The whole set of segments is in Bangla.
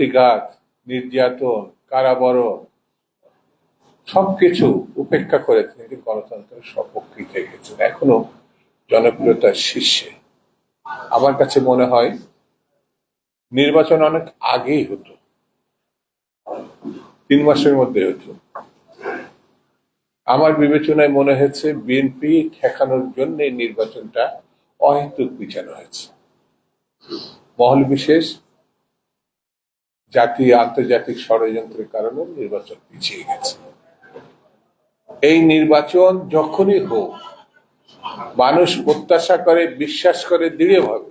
প্রতিঘাত নির্যাতন, কারাবরণ, সবকিছু উপেক্ষা করে তিনি গণতন্ত্রের সপক্ষে থেকেছেন, এখনও জনপ্রিয়তার শীর্ষে। আমার কাছে মনে হয়, নির্বাচন অনেক আগেই হতো। তিন মাসের মধ্যে হতো। আমার বিবেচনায় মনে হয়েছে বিএনপি ঠেকানোর জন্য নির্বাচনটা অহেতুক পিছানো হয়েছে। মহল বিশেষ জাতীয় আন্তর্জাতিক ষড়যন্ত্রের কারণে নির্বাচন পিছিয়ে গেছে। এই নির্বাচন যখনই হোক, মানুষ প্রত্যাশা করে, বিশ্বাস করে দৃঢ়ভাবে।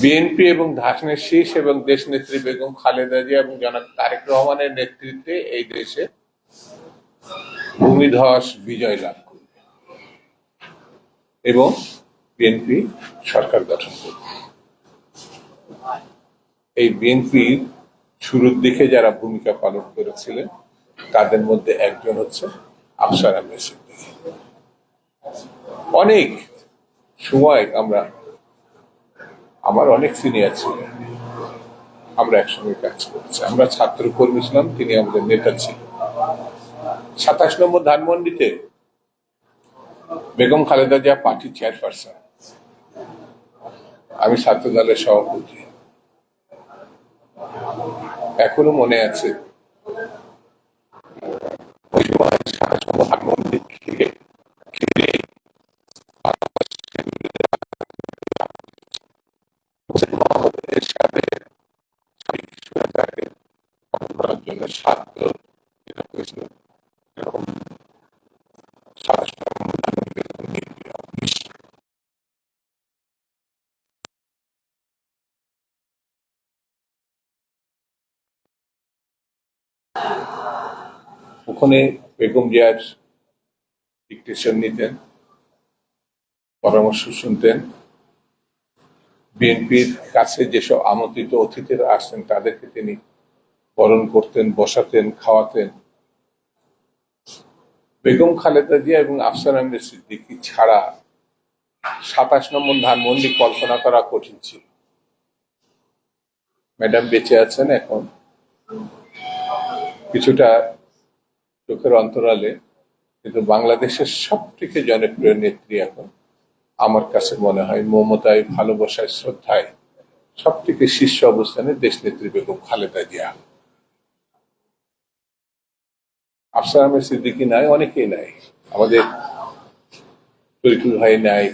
বিএনপি এবং ধাসনের শীষ এবং দেশ নেত্রী বেগম খালেদা জিয়া এবং জনাব তারেক রহমানের নেতৃত্বে এই দেশে ভূমিধস বিজয় লাভ করবে এবং বিএনপি সরকার গঠন করবে। এই বিএনপির শুরুর দিকে যারা ভূমিকা পালন করেছিলেন, তাদের মধ্যে একজন হচ্ছে আফসার আহমেদ অনেক সময় আমরা, আমার অনেক সিনিয়র ছিলেন, আমরা একসঙ্গে কাজ করেছি। আমরা ছাত্র কর্মী ছিলাম, তিনি আমাদের নেতা ছিলেন। সাতাশ নম্বর ধানমন্ডিতে বেগম খালেদা জিয়া পার্টি চেয়ারপারসন। আমি ছাত্র দলের সভাপতি। এখনও মনে আছে। ওই থেকে ঘিরে এরশাদের স্বৈরাচারকে করার জন্য সাতজন যেটা হয়েছিল এরকম সাতাশ নম্বর ধানমন্ডিতে বিএনপি অফিস ওখানে বেগম জিয়ার ডিকটেশন নিতেন, পরামর্শ শুনতেন। বিএনপির কাছে যেসব আমন্ত্রিত অতিথিরা আসতেন, তাদেরকে তিনি বরণ করতেন, বসাতেন, খাওয়াতেন। বেগম খালেদা জিয়া এবং আফসার আহমেদ সিদ্দিকী ছাড়া সাতাশ নম্বর ধানমন্ডি কল্পনা করা কঠিন ছিল। ম্যাডাম বেঁচে আছেন এখন। কিছুটা চোখের অন্তরালে, কিন্তু বাংলাদেশের সব থেকে জনপ্রিয় নেত্রী এখন আমার কাছে মনে হয় মমতায়, ভালোবাসায়, শ্রদ্ধায় সব থেকে শীর্ষ অবস্থানে দেশ নেত্রী বেগম খালেদা জিয়া। আফসার আহমেদ সিদ্দিকী নাই, অনেকেই নাই। আমাদের তরিকুল ভাই নাই।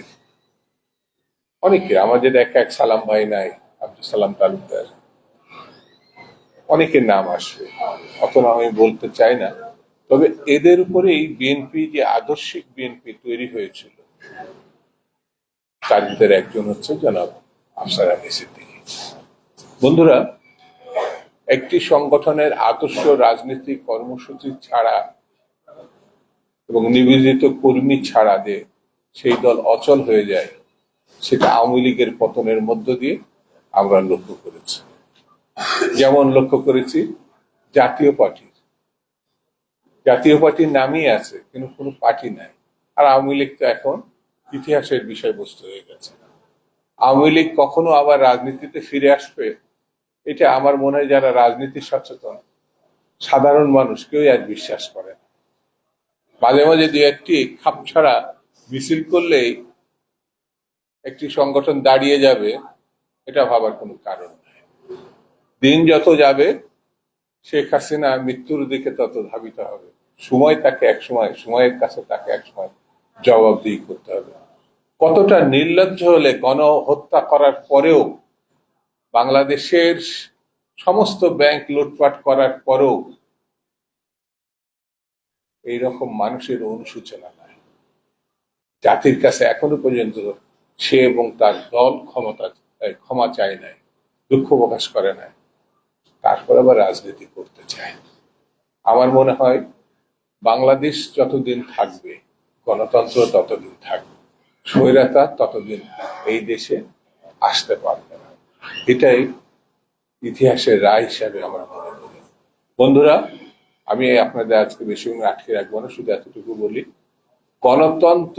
অনেকে, আমাদের এক এক সালাম ভাই নাই, আব্দুল সালাম তালুকদার। অনেকের নাম আসবে। অত আমি বলতে চাই না। তবে এদের উপরেই বিএনপি যে আদর্শিক বিএনপি তৈরি হয়েছিল ভিতরে একজন হচ্ছে জনাব আফসার আলী সিদ্দিকী। বন্ধুরা, একটি সংগঠনের আদর্শ রাজনৈতিক কর্মসূচি ছাড়া এবং নিবেদিত কর্মী ছাড়া যে সেই দল অচল হয়ে যায়, সেটা আওয়ামী লীগের পতনের মধ্য দিয়ে আমরা লক্ষ্য করেছি। যেমন লক্ষ্য করেছি জাতীয় পার্টির জাতীয় পার্টির নামই আছে, কিন্তু কোনো পার্টি নাই। আর আওয়ামী লীগ তো এখন ইতিহাসের বিষয়বস্তু হয়ে গেছে। আওয়ামী লীগ কখনো আবার রাজনীতিতে ফিরে আসবে, এটা আমার মনে হয় যারা রাজনীতি সচেতন, সাধারণ মানুষ কেউই আজ বিশ্বাস করে মাঝে মাঝে দু একটি খাপ ছাড়া মিছিল করলেই একটি সংগঠন দাঁড়িয়ে যাবে, এটা ভাবার কোনো কারণ নেই। দিন যত যাবে, শেখ হাসিনা মৃত্যুর দিকে তত ধাবিত হবে। সময় তাকে এক সময়, সময়ের কাছে তাকে এক সময় জবাবদিহি করতে হবে। কতটা নির্লজ্জ হলে গণহত্যা করার পরেও, বাংলাদেশের সমস্ত ব্যাংক লুটপাট করার পরেও এইরকম মানুষের অনুসূচনা নাই। জাতির কাছে এখনও পর্যন্ত সে এবং তার দল ক্ষমতা ক্ষমা চায় নাই, দুঃখ প্রকাশ করে নাই। তারপর আবার রাজনীতি করতে চায়। আমার মনে হয় বাংলাদেশ যতদিন থাকবে, গণতন্ত্র ততদিন থাকবে, স্বৈরাতা ততদিন এই দেশে আসতে পারবে না। এটাই ইতিহাসের রায় হিসাবে আমরা মনে করি। বন্ধুরা, আমি আপনাদের আজকে বেশি আটকে রাখব না, শুধু এতটুকু বলি, গণতন্ত্র